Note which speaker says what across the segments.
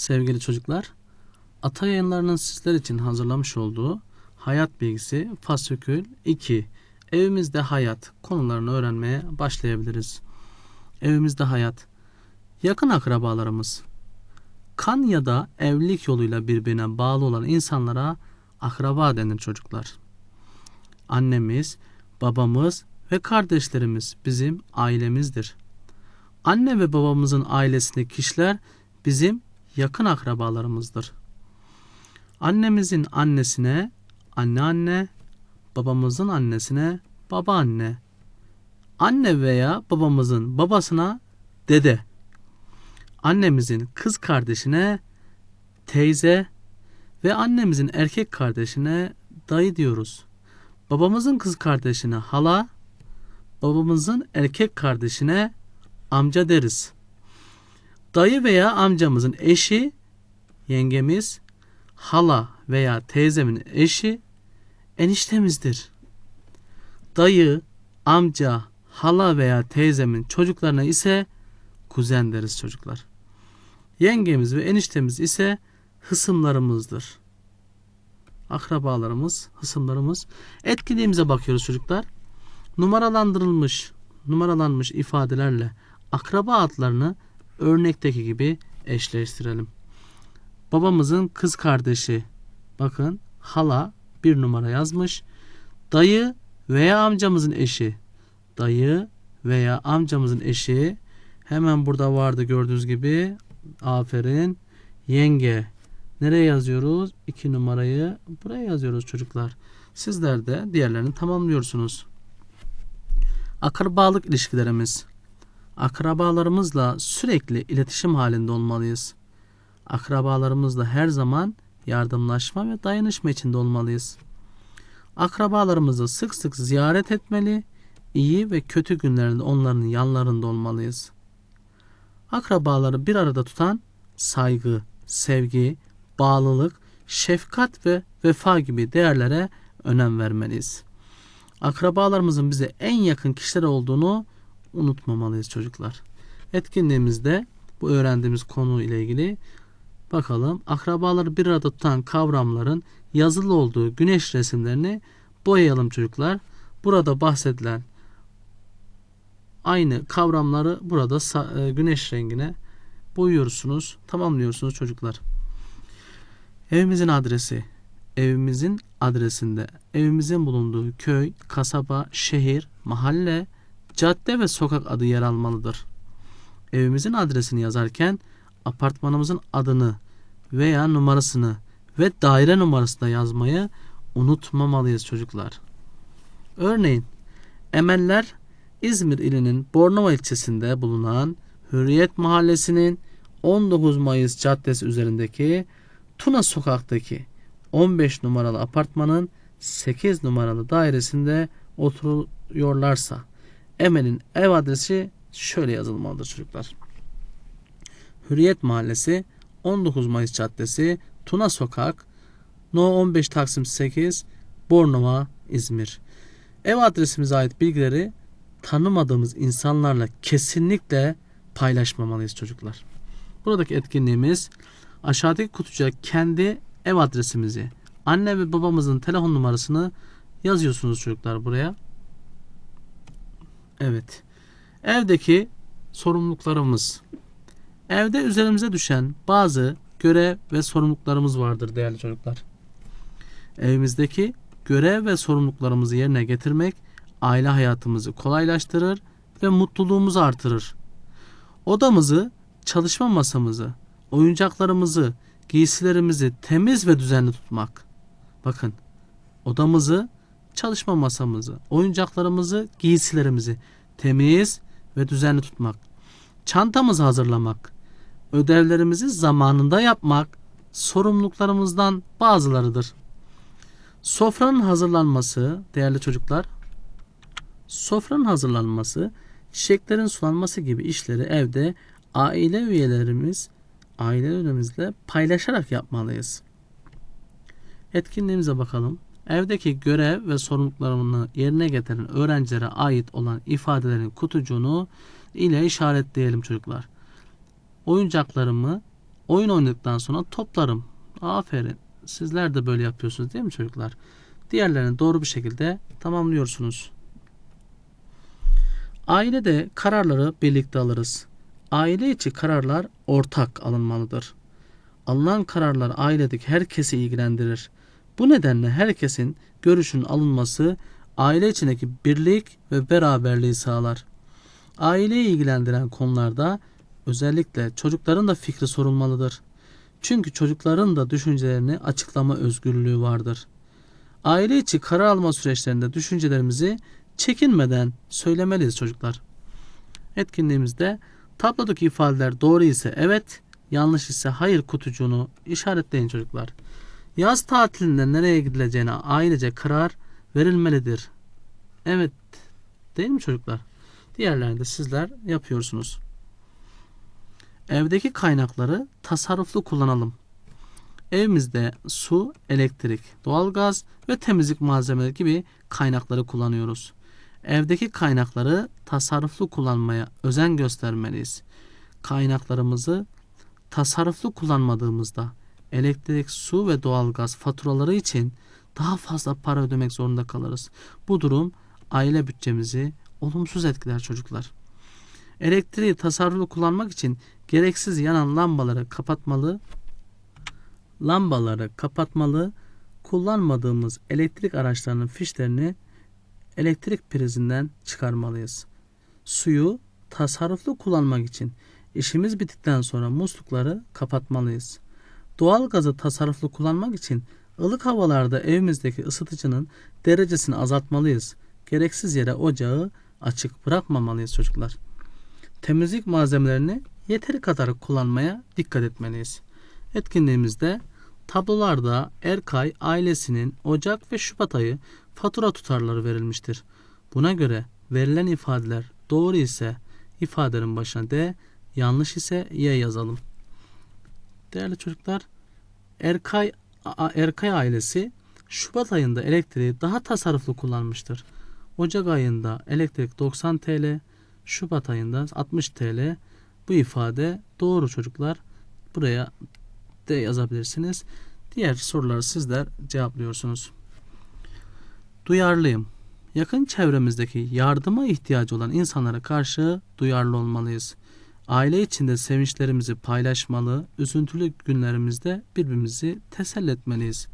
Speaker 1: Sevgili çocuklar, Ata Yayınları'nın sizler için hazırlamış olduğu Hayat Bilgisi Fasükül 2 Evimizde Hayat konularını öğrenmeye başlayabiliriz. Evimizde hayat. Yakın akrabalarımız. Kan ya da evlilik yoluyla birbirine bağlı olan insanlara akraba denir çocuklar. Annemiz, babamız ve kardeşlerimiz bizim ailemizdir. Anne ve babamızın ailesindeki kişiler bizim yakın akrabalarımızdır. Annemizin annesine anneanne, babamızın annesine babaanne, anne veya babamızın babasına dede, annemizin kız kardeşine teyze ve annemizin erkek kardeşine dayı diyoruz. Babamızın kız kardeşine hala, babamızın erkek kardeşine amca deriz. Dayı veya amcamızın eşi yengemiz, hala veya teyzemin eşi eniştemizdir. Dayı, amca, hala veya teyzemin çocuklarına ise kuzen deriz çocuklar. Yengemiz ve eniştemiz ise hısımlarımızdır. Akrabalarımız, hısımlarımız. Etkinliğimize bakıyoruz çocuklar. Numaralandırılmış, numaralanmış ifadelerle akraba adlarını örnekteki gibi eşleştirelim. Babamızın kız kardeşi bakın hala bir numara yazmış. Dayı veya amcamızın eşi. Dayı veya amcamızın eşi hemen burada vardı gördüğünüz gibi. Aferin. Yenge. Nereye yazıyoruz? 2 numarayı buraya yazıyoruz çocuklar. Sizler de diğerlerini tamamlıyorsunuz. Akrabalık ilişkilerimiz. Akrabalarımızla sürekli iletişim halinde olmalıyız. Akrabalarımızla her zaman yardımlaşma ve dayanışma içinde olmalıyız. Akrabalarımızı sık sık ziyaret etmeli, iyi ve kötü günlerinde onların yanlarında olmalıyız. Akrabaları bir arada tutan saygı, sevgi, bağlılık, şefkat ve vefa gibi değerlere önem vermeliyiz. Akrabalarımızın bize en yakın kişiler olduğunu unutmamalıyız çocuklar. Etkinliğimizde bu öğrendiğimiz konu ile ilgili bakalım akrabaları bir arada tutan kavramların yazılı olduğu güneş resimlerini boyayalım çocuklar. Burada bahsedilen aynı kavramları burada e, güneş rengine boyuyorsunuz, tamamlıyorsunuz çocuklar. Evimizin adresi. Evimizin adresinde evimizin bulunduğu köy, kasaba, şehir, mahalle, cadde ve sokak adı yer almalıdır. Evimizin adresini yazarken apartmanımızın adını veya numarasını ve daire numarasını da yazmayı unutmamalıyız çocuklar. Örneğin Emeller İzmir ilinin Bornova ilçesinde bulunan Hürriyet Mahallesi'nin 19 Mayıs Caddesi üzerindeki Tuna Sokak'taki 15 numaralı apartmanın 8 numaralı dairesinde oturuyorlarsa Emel'in ev adresi şöyle yazılmalıdır çocuklar. Hürriyet Mahallesi 19 Mayıs Caddesi Tuna Sokak No 15 Taksim 8 Bornova İzmir. Ev adresimize ait bilgileri tanımadığımız insanlarla kesinlikle paylaşmamalıyız çocuklar. Buradaki etkinliğimiz aşağıdaki kutucuğa kendi ev adresimizi, anne ve babamızın telefon numarasını yazıyorsunuz çocuklar buraya. Evet. Evdeki sorumluluklarımız. Evde üzerimize düşen bazı görev ve sorumluluklarımız vardır değerli çocuklar. Evimizdeki görev ve sorumluluklarımızı yerine getirmek aile hayatımızı kolaylaştırır ve mutluluğumuzu artırır. Odamızı, çalışma masamızı, oyuncaklarımızı, giysilerimizi temiz ve düzenli tutmak. Bakın, odamızı, çalışma masamızı, oyuncaklarımızı, giysilerimizi temiz ve düzenli tutmak. Çantamızı hazırlamak, ödevlerimizi zamanında yapmak sorumluluklarımızdan bazılarıdır. Sofranın hazırlanması, değerli çocuklar, sofranın hazırlanması, çiçeklerin sulanması gibi işleri evde aile üyelerimiz, aile üyelerimizle paylaşarak yapmalıyız. Etkinliğimize bakalım. Evdeki görev ve sorumluluklarını yerine getiren öğrencilere ait olan ifadelerin kutucuğunu ile işaretleyelim çocuklar. Oyuncaklarımı oyun oynadıktan sonra toplarım. Aferin. Sizler de böyle yapıyorsunuz değil mi çocuklar? Diğerlerini doğru bir şekilde tamamlıyorsunuz. Ailede kararları birlikte alırız. Aile içi kararlar ortak alınmalıdır. Alınan kararlar ailedeki herkesi ilgilendirir. Bu nedenle herkesin görüşünün alınması aile içindeki birlik ve beraberliği sağlar. Aileyi ilgilendiren konularda özellikle çocukların da fikri sorulmalıdır. Çünkü çocukların da düşüncelerini açıklama özgürlüğü vardır. Aile içi karar alma süreçlerinde düşüncelerimizi çekinmeden söylemeliyiz çocuklar. Etkinliğimizde tablodaki ifadeler doğru ise evet, yanlış ise hayır kutucuğunu işaretleyin çocuklar. Yaz tatilinde nereye gidileceğine ailece karar verilmelidir. Evet, değil mi çocuklar? Diğerlerini de sizler yapıyorsunuz. Evdeki kaynakları tasarruflu kullanalım. Evimizde su, elektrik, doğalgaz ve temizlik malzemeleri gibi kaynakları kullanıyoruz. Evdeki kaynakları tasarruflu kullanmaya özen göstermeliyiz. Kaynaklarımızı tasarruflu kullanmadığımızda elektrik, su ve doğalgaz faturaları için daha fazla para ödemek zorunda kalırız. Bu durum aile bütçemizi olumsuz etkiler çocuklar. Elektriği tasarruflu kullanmak için gereksiz yanan lambaları kapatmalı, lambaları kapatmalı, kullanmadığımız elektrik araçlarının fişlerini elektrik prizinden çıkarmalıyız. Suyu tasarruflu kullanmak için işimiz bittikten sonra muslukları kapatmalıyız. Doğal gazı tasarruflu kullanmak için ılık havalarda evimizdeki ısıtıcının derecesini azaltmalıyız. Gereksiz yere ocağı açık bırakmamalıyız çocuklar. Temizlik malzemelerini yeteri kadar kullanmaya dikkat etmeliyiz. Etkinliğimizde tablolarda Erkay ailesinin Ocak ve Şubat ayı fatura tutarları verilmiştir. Buna göre verilen ifadeler doğru ise ifadenin başına D, yanlış ise Y yazalım. Değerli çocuklar, Erkay Erkay ailesi Şubat ayında elektriği daha tasarruflu kullanmıştır. Ocak ayında elektrik 90 TL, Şubat ayında 60 TL. Bu ifade doğru çocuklar. Buraya D yazabilirsiniz. Diğer soruları sizler cevaplıyorsunuz. Duyarlıyım. Yakın çevremizdeki yardıma ihtiyacı olan insanlara karşı duyarlı olmalıyız. Aile içinde sevinçlerimizi paylaşmalı, üzüntülü günlerimizde birbirimizi teselli etmeliyiz.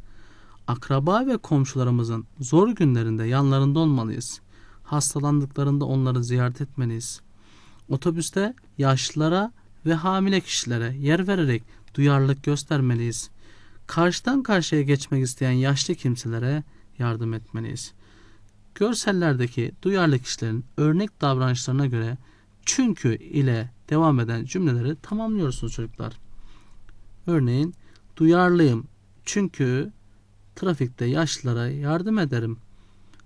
Speaker 1: Akraba ve komşularımızın zor günlerinde yanlarında olmalıyız. Hastalandıklarında onları ziyaret etmeliyiz. Otobüste yaşlılara ve hamile kişilere yer vererek duyarlılık göstermeliyiz. Karşıdan karşıya geçmek isteyen yaşlı kimselere yardım etmeliyiz. Görsellerdeki duyarlı kişilerin örnek davranışlarına göre çünkü ile devam eden cümleleri tamamlıyorsunuz çocuklar. Örneğin duyarlıyım çünkü trafikte yaşlılara yardım ederim.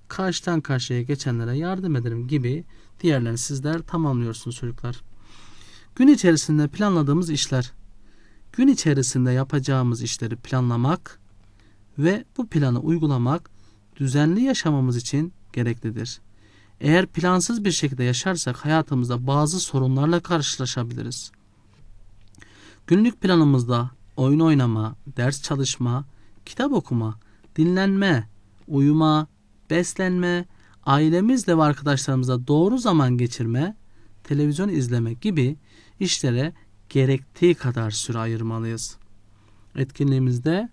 Speaker 1: Karşıdan karşıya geçenlere yardım ederim gibi diğerlerini sizler tamamlıyorsunuz çocuklar. Gün içerisinde planladığımız işler. Gün içerisinde yapacağımız işleri planlamak ve bu planı uygulamak düzenli yaşamamız için gereklidir. Eğer plansız bir şekilde yaşarsak hayatımızda bazı sorunlarla karşılaşabiliriz. Günlük planımızda oyun oynama, ders çalışma, kitap okuma, dinlenme, uyuma, beslenme, ailemizle ve arkadaşlarımızla doğru zaman geçirme, televizyon izleme gibi işlere gerektiği kadar süre ayırmalıyız. Etkinliğimizde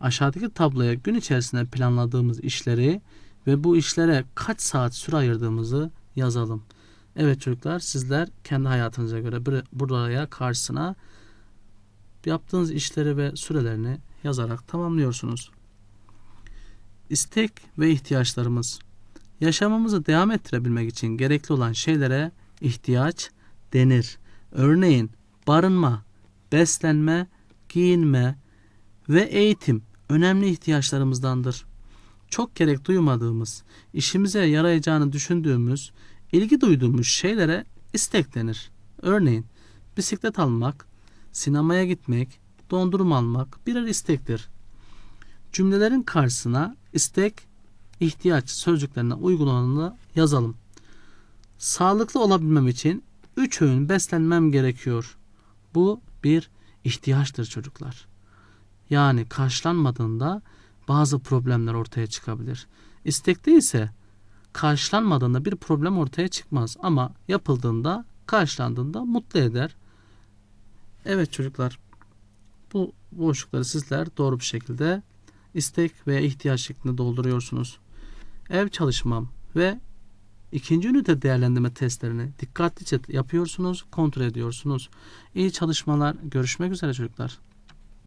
Speaker 1: aşağıdaki tabloya gün içerisinde planladığımız işleri ve bu işlere kaç saat süre ayırdığımızı yazalım. Evet çocuklar sizler kendi hayatınıza göre buraya karşısına yaptığınız işleri ve sürelerini yazarak tamamlıyorsunuz. İstek ve ihtiyaçlarımız. Yaşamamızı devam ettirebilmek için gerekli olan şeylere ihtiyaç denir. Örneğin barınma, beslenme, giyinme ve eğitim önemli ihtiyaçlarımızdandır. Çok gerek duymadığımız, işimize yarayacağını düşündüğümüz, ilgi duyduğumuz şeylere istek denir. Örneğin bisiklet almak, sinemaya gitmek, dondurma almak birer istektir. Cümlelerin karşısına istek, ihtiyaç sözcüklerine uygun olanını yazalım. Sağlıklı olabilmem için 3 öğün beslenmem gerekiyor. Bu bir ihtiyaçtır çocuklar. Yani karşılanmadığında bazı problemler ortaya çıkabilir. İstekte ise karşılanmadığında bir problem ortaya çıkmaz ama yapıldığında, karşılandığında mutlu eder. Evet çocuklar, bu boşlukları sizler doğru bir şekilde istek veya ihtiyaç şeklinde dolduruyorsunuz. Ev çalışmam ve ikinci ünite değerlendirme testlerini dikkatlice yapıyorsunuz, kontrol ediyorsunuz. İyi çalışmalar. Görüşmek üzere çocuklar.